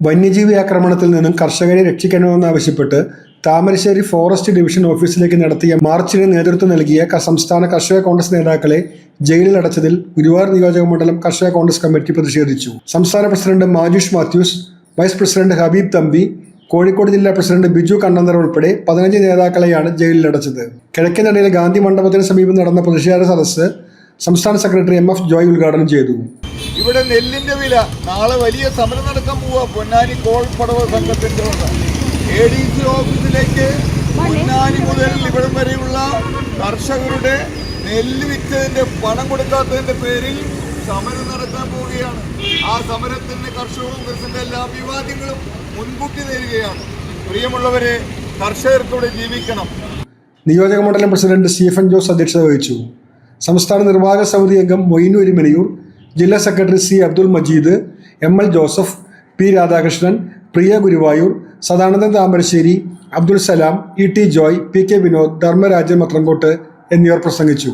വന്യജീവി ആക്രമണത്തിൽ നിന്നും കർഷകരെ രക്ഷിക്കണമെന്നാവശ്യപ്പെട്ട് താമരശ്ശേരി ഫോറസ്റ്റ് ഡിവിഷൻ ഓഫീസിലേക്ക് നടത്തിയ മാർച്ചിന് നേതൃത്വം നൽകിയ സംസ്ഥാന കർഷക കോൺഗ്രസ് നേതാക്കളെ ജയിലിൽ അടച്ചതിൽ ഗുരുവായൂർ നിയോജക മണ്ഡലം കർഷക കോൺഗ്രസ് കമ്മിറ്റി പ്രതിഷേധിച്ചു. സംസ്ഥാന president Majush Mathews vice president Habeeb Thampi Kozhikode ജില്ലാ പ്രസിഡന്റ് ബിജു കണ്ണന്തർ ഉൾപ്പെടെ പതിനഞ്ച് നേതാക്കളെയാണ് കിഴക്കൻ അടിയിലെ ഗാന്ധി മണ്ഡപത്തിന് സമീപം നടന്ന പ്രതിഷേധ സദസ്സ് സംസ്ഥാന സെക്രട്ടറി എം എഫ് ജോയ് ഉദ്ഘാടനം ചെയ്തു. ഇവിടെ നെല്ലിന്റെ വില. നാളെ വലിയ സമരം നടക്കാൻ പോവാ. പൊന്നാനി കോൾപ്പടവ് സംഘത്തിന്റെ എ ഡി സി ഓഫീസിലേക്ക് പൊന്നാനി മുതൽ ഇവിടം വരെയുള്ള കർഷകരുടെ നെല്ല് വിറ്റതിന്റെ പണം കൊടുക്കാത്തതിന്റെ പേരിൽ സമരം നടത്താൻ പോവുകയാണ്. ആ സമരത്തിന് കർഷക കോൺഗ്രസിന്റെ എല്ലാ വിവാദങ്ങളും മുൻകൂട്ടി നേരുകയാണ് പ്രിയമുള്ളവരെ കർഷകർക്കൂടെ ജീവിക്കണം. നിയോജക മണ്ഡലം പ്രസിഡന്റ് സ്റ്റീഫൻ ജോസ് അധ്യക്ഷത വഹിച്ചു. സംസ്ഥാന നിർവാഹക സമിതി അംഗം മൊയ്നൂരി എരിമനയൂർ ജില്ലാ secretary C Abdul Majeed M L Joseph P Radhakrishnan Priya Guruvayur Sadanandan Thamarassery Abdul Salam E T Joy P K Vinod Dharmarajan മത്രങ്കോട്ട് എന്നിവർ പ്രസംഗിച്ചു.